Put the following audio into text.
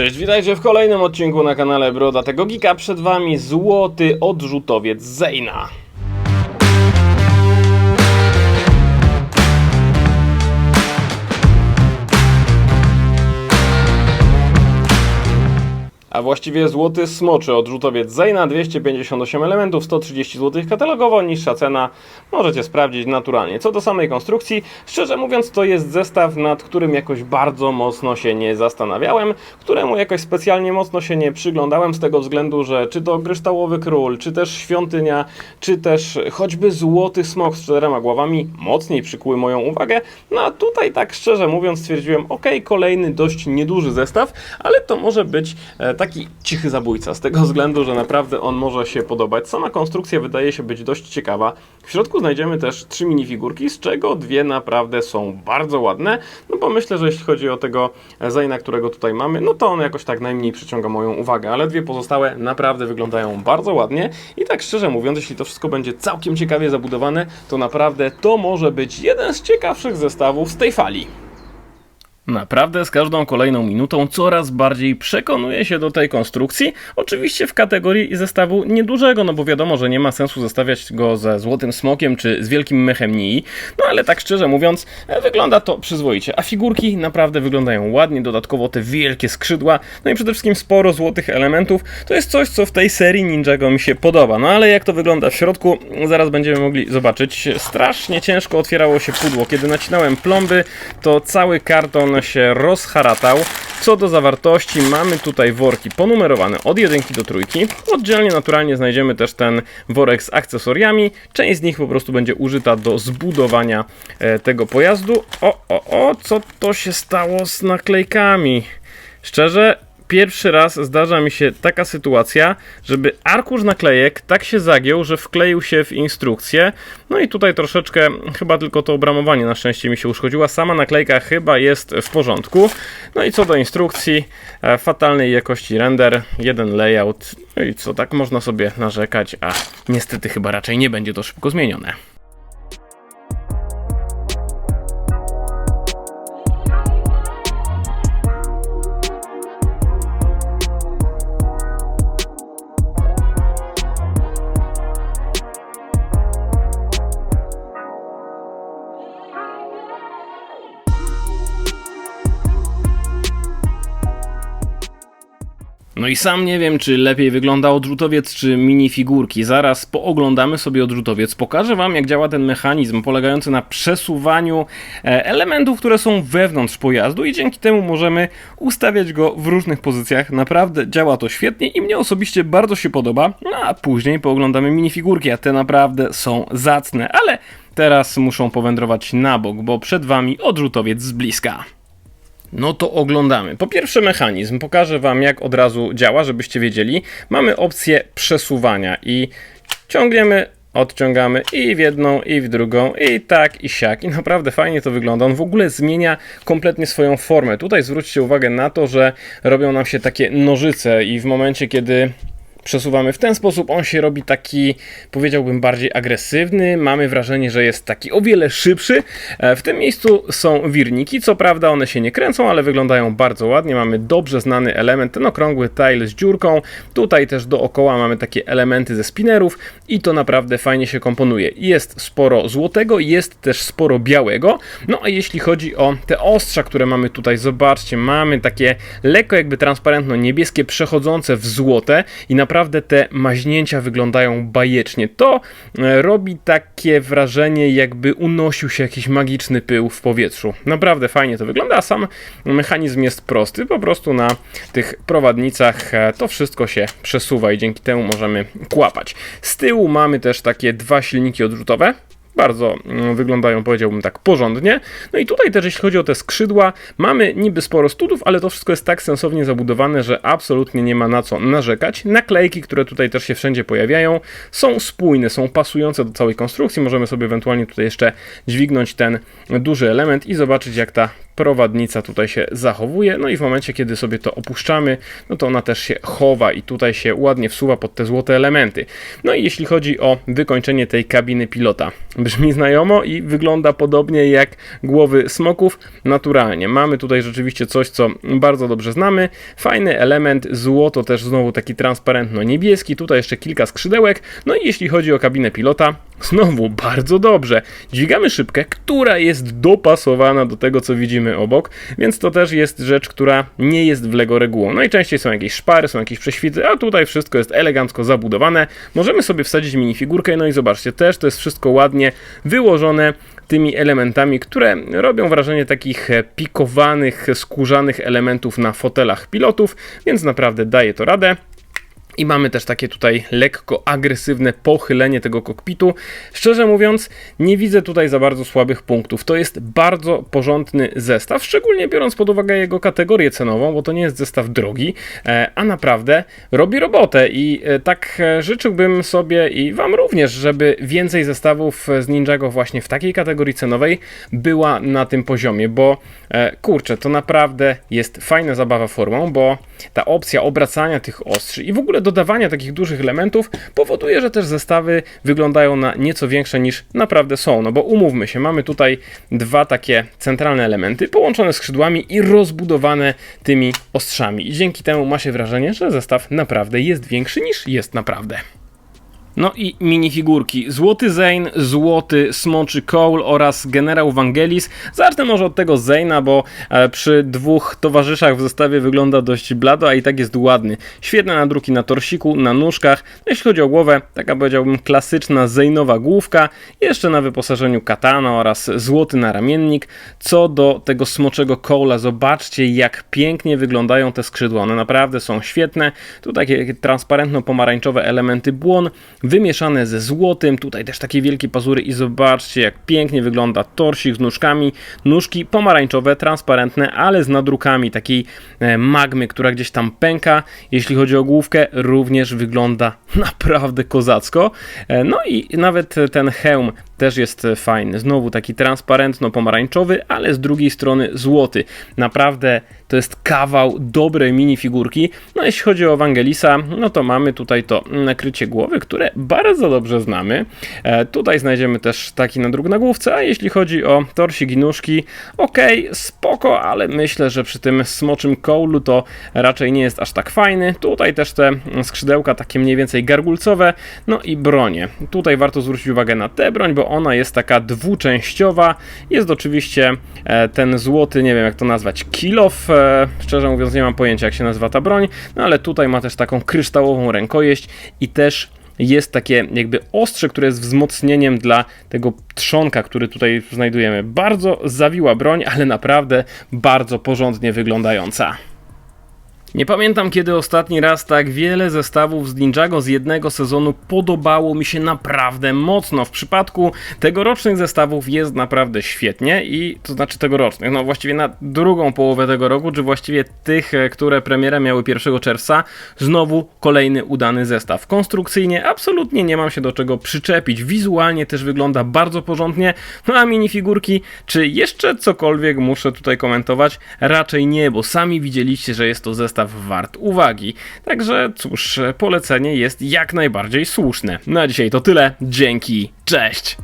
Cześć, witajcie w kolejnym odcinku na kanale Brodatego Gika. Przed wami złoty odrzutowiec Zeyna. A właściwie złoty smoczy odrzutowiec Zeyna, 258 elementów, 130 zł katalogowo, niższa cena, możecie sprawdzić naturalnie. Co do samej konstrukcji, szczerze mówiąc to jest zestaw, nad którym jakoś bardzo mocno się nie zastanawiałem, któremu jakoś specjalnie mocno się nie przyglądałem z tego względu, że czy to Kryształowy Król, czy też Świątynia, czy też choćby Złoty Smok z czterema głowami mocniej przykuły moją uwagę, no a tutaj tak szczerze mówiąc stwierdziłem, ok, kolejny dość nieduży zestaw, ale to może być e, taki cichy zabójca, z tego względu, że naprawdę on może się podobać. Sama konstrukcja wydaje się być dość ciekawa. W środku znajdziemy też trzy minifigurki, z czego dwie naprawdę są bardzo ładne, no bo myślę, że jeśli chodzi o tego Zayna, którego tutaj mamy, no to on jakoś tak najmniej przyciąga moją uwagę, ale dwie pozostałe naprawdę wyglądają bardzo ładnie i tak szczerze mówiąc, jeśli to wszystko będzie całkiem ciekawie zabudowane, to naprawdę to może być jeden z ciekawszych zestawów z tej fali. Naprawdę z każdą kolejną minutą coraz bardziej przekonuję się do tej konstrukcji. Oczywiście w kategorii zestawu niedużego, no bo wiadomo, że nie ma sensu zestawiać go ze Złotym Smokiem czy z Wielkim Mechem Nii. No ale tak szczerze mówiąc, e, wygląda to przyzwoicie. A figurki naprawdę wyglądają ładnie, dodatkowo te wielkie skrzydła, no i przede wszystkim sporo złotych elementów. To jest coś, co w tej serii Ninjago mi się podoba. No ale jak to wygląda w środku, zaraz będziemy mogli zobaczyć. Strasznie ciężko otwierało się pudło. Kiedy nacinałem plomby, to cały karton się rozharatał. Co do zawartości, mamy tutaj worki ponumerowane od jedynki do trójki. Oddzielnie naturalnie znajdziemy też ten worek z akcesoriami. Część z nich po prostu będzie użyta do zbudowania e, tego pojazdu. O, o, o, co to się stało z naklejkami? Szczerze, pierwszy raz zdarza mi się taka sytuacja, żeby arkusz naklejek tak się zagiął, że wkleił się w instrukcję. No i tutaj troszeczkę, chyba tylko to obramowanie na szczęście mi się uszkodziło. Sama naklejka chyba jest w porządku. No i co do instrukcji, e, fatalnej jakości render, jeden layout. No i co, tak można sobie narzekać, a niestety chyba raczej nie będzie to szybko zmienione. I sam nie wiem, czy lepiej wygląda odrzutowiec, czy minifigurki. Zaraz pooglądamy sobie odrzutowiec. Pokażę Wam, jak działa ten mechanizm polegający na przesuwaniu e, elementów, które są wewnątrz pojazdu i dzięki temu możemy ustawiać go w różnych pozycjach. Naprawdę działa to świetnie i mnie osobiście bardzo się podoba. No a później pooglądamy minifigurki, a te naprawdę są zacne, ale teraz muszą powędrować na bok, bo przed Wami odrzutowiec z bliska. No to oglądamy. Po pierwsze mechanizm. Pokażę Wam jak od razu działa, żebyście wiedzieli. Mamy opcję przesuwania i ciągniemy, odciągamy i w jedną, i w drugą, i tak, i siak. I naprawdę fajnie to wygląda. On w ogóle zmienia kompletnie swoją formę. Tutaj zwróćcie uwagę na to, że robią nam się takie nożyce i w momencie, kiedy przesuwamy w ten sposób, on się robi taki, powiedziałbym, bardziej agresywny. Mamy wrażenie, że jest taki o wiele szybszy. E, W tym miejscu są wirniki, co prawda one się nie kręcą, ale wyglądają bardzo ładnie. Mamy dobrze znany element, ten okrągły tile z dziurką. Tutaj też dookoła mamy takie elementy ze spinnerów i to naprawdę fajnie się komponuje. Jest sporo złotego, jest też sporo białego. No a jeśli chodzi o te ostrza, które mamy tutaj, zobaczcie, mamy takie lekko jakby transparentno niebieskie, przechodzące w złote i naprawdę te maźnięcia wyglądają bajecznie. To e, robi takie wrażenie, jakby unosił się jakiś magiczny pył w powietrzu. Naprawdę fajnie to wygląda, a sam mechanizm jest prosty. Po prostu na tych prowadnicach e, to wszystko się przesuwa i dzięki temu możemy kłapać. Z tyłu mamy też takie dwa silniki odrzutowe bardzo mm, wyglądają, powiedziałbym tak, porządnie. No i tutaj też, jeśli chodzi o te skrzydła, mamy niby sporo studów, ale to wszystko jest tak sensownie zabudowane, że absolutnie nie ma na co narzekać. Naklejki, które tutaj też się wszędzie pojawiają, są spójne, są pasujące do całej konstrukcji. Możemy sobie ewentualnie tutaj jeszcze dźwignąć ten duży element i zobaczyć, jak ta prowadnica tutaj się zachowuje, no i w momencie, kiedy sobie to opuszczamy, no to ona też się chowa i tutaj się ładnie wsuwa pod te złote elementy. No i jeśli chodzi o wykończenie tej kabiny pilota, brzmi znajomo i wygląda podobnie jak głowy smoków, naturalnie. Mamy tutaj rzeczywiście coś, co bardzo dobrze znamy, fajny element, złoto też znowu taki transparentno-niebieski, tutaj jeszcze kilka skrzydełek, no i jeśli chodzi o kabinę pilota, Znowu bardzo dobrze. Dźwigamy szybkę, która jest dopasowana do tego, co widzimy obok, więc to też jest rzecz, która nie jest w Lego regułą. Najczęściej są jakieś szpary, są jakieś prześwity, a tutaj wszystko jest elegancko zabudowane. Możemy sobie wsadzić minifigurkę, no i zobaczcie, też to jest wszystko ładnie wyłożone tymi elementami, które robią wrażenie takich pikowanych, skórzanych elementów na fotelach pilotów, więc naprawdę daje to radę. I mamy też takie tutaj lekko agresywne pochylenie tego kokpitu. Szczerze mówiąc, nie widzę tutaj za bardzo słabych punktów. To jest bardzo porządny zestaw, szczególnie biorąc pod uwagę jego kategorię cenową, bo to nie jest zestaw drogi, e, a naprawdę robi robotę. I e, tak e, życzyłbym sobie i Wam również, żeby więcej zestawów z Ninjago właśnie w takiej kategorii cenowej była na tym poziomie, bo kurczę, to naprawdę jest fajna zabawa formą, bo ta opcja obracania tych ostrzy i w ogóle dodawania takich dużych elementów powoduje, że też zestawy wyglądają na nieco większe niż naprawdę są. No bo umówmy się, mamy tutaj dwa takie centralne elementy połączone skrzydłami i rozbudowane tymi ostrzami. I dzięki temu ma się wrażenie, że zestaw naprawdę jest większy niż jest naprawdę. No i minifigurki. Złoty Zane, Złoty Smoczy Cole oraz Generał Vangelis. Zacznę może od tego Zane'a, bo e, przy dwóch towarzyszach w zestawie wygląda dość blado, a i tak jest ładny. Świetne nadruki na torsiku, na nóżkach. No, jeśli chodzi o głowę, taka powiedziałbym klasyczna Zane'owa główka. Jeszcze na wyposażeniu katana oraz złoty naramiennik. Co do tego Smoczego Cole'a, zobaczcie jak pięknie wyglądają te skrzydła. One naprawdę są świetne. Tu takie transparentno-pomarańczowe elementy błon wymieszane ze złotym. Tutaj też takie wielkie pazury i zobaczcie jak pięknie wygląda torsik z nóżkami. Nóżki pomarańczowe, transparentne, ale z nadrukami takiej e, magmy, która gdzieś tam pęka. Jeśli chodzi o główkę, również wygląda naprawdę kozacko. E, no i nawet ten hełm też jest fajny. Znowu taki transparentno-pomarańczowy, ale z drugiej strony złoty. Naprawdę to jest kawał dobrej minifigurki. No jeśli chodzi o Evangelisa, no to mamy tutaj to nakrycie głowy, które bardzo dobrze znamy. E, tutaj znajdziemy też taki nadruk na główce, a jeśli chodzi o torsik i nóżki, ok, spoko, ale myślę, że przy tym smoczym kołlu to raczej nie jest aż tak fajny. Tutaj też te skrzydełka takie mniej więcej gargulcowe, no i bronie. Tutaj warto zwrócić uwagę na tę broń, bo ona jest taka dwuczęściowa. Jest oczywiście e, ten złoty, nie wiem jak to nazwać, kilof. Szczerze mówiąc, nie mam pojęcia jak się nazywa ta broń, no ale tutaj ma też taką kryształową rękojeść i też jest takie jakby ostrze, które jest wzmocnieniem dla tego trzonka, który tutaj znajdujemy. Bardzo zawiła broń, ale naprawdę bardzo porządnie wyglądająca. Nie pamiętam kiedy ostatni raz tak wiele zestawów z Ninjago z jednego sezonu podobało mi się naprawdę mocno. W przypadku tegorocznych zestawów jest naprawdę świetnie i to znaczy tegorocznych, no właściwie na drugą połowę tego roku, czy właściwie tych, e, które premierę miały 1 czerwca, znowu kolejny udany zestaw. Konstrukcyjnie absolutnie nie mam się do czego przyczepić. Wizualnie też wygląda bardzo porządnie. No a minifigurki, czy jeszcze cokolwiek muszę tutaj komentować? Raczej nie, bo sami widzieliście, że jest to zestaw zestaw wart uwagi. Także cóż, polecenie jest jak najbardziej słuszne. Na dzisiaj to tyle. Dzięki, cześć!